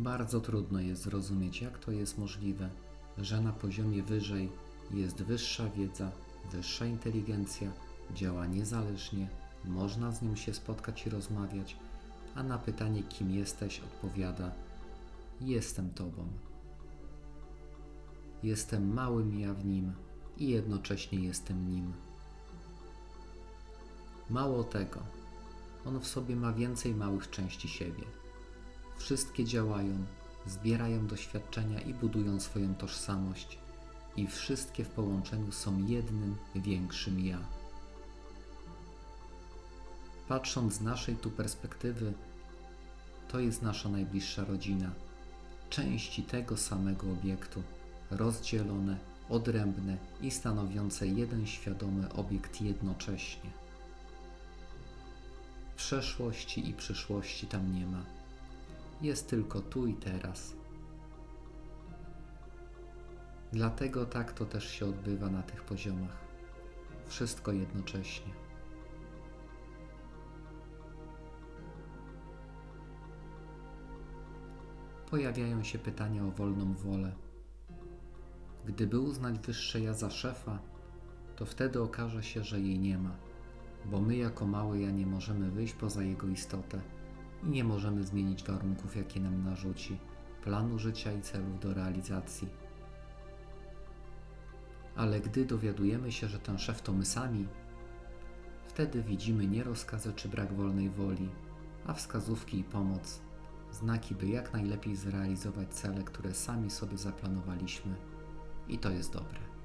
Bardzo trudno jest zrozumieć, jak to jest możliwe, że na poziomie wyżej jest wyższa wiedza, wyższa inteligencja, działa niezależnie, można z nim się spotkać i rozmawiać, a na pytanie, kim jesteś, odpowiada: Jestem Tobą. Jestem małym ja w nim i jednocześnie jestem nim. Mało tego, on w sobie ma więcej małych części siebie. Wszystkie działają, zbierają doświadczenia i budują swoją tożsamość, i wszystkie w połączeniu są jednym większym ja. Patrząc z naszej tu perspektywy, to jest nasza najbliższa rodzina, części tego samego obiektu, rozdzielone, odrębne i stanowiące jeden świadomy obiekt jednocześnie. Przeszłości i przyszłości tam nie ma. Jest tylko tu i teraz. Dlatego tak to też się odbywa na tych poziomach. Wszystko jednocześnie. Pojawiają się pytania o wolną wolę. Gdyby uznać wyższe ja za szefa, to wtedy okaże się, że jej nie ma, bo my jako małe ja nie możemy wyjść poza jego istotę i nie możemy zmienić warunków, jakie nam narzuci, planu życia i celów do realizacji. Ale gdy dowiadujemy się, że ten szef to my sami, wtedy widzimy nie rozkazy czy brak wolnej woli, a wskazówki i pomoc, znaki, by jak najlepiej zrealizować cele, które sami sobie zaplanowaliśmy. I to jest dobre.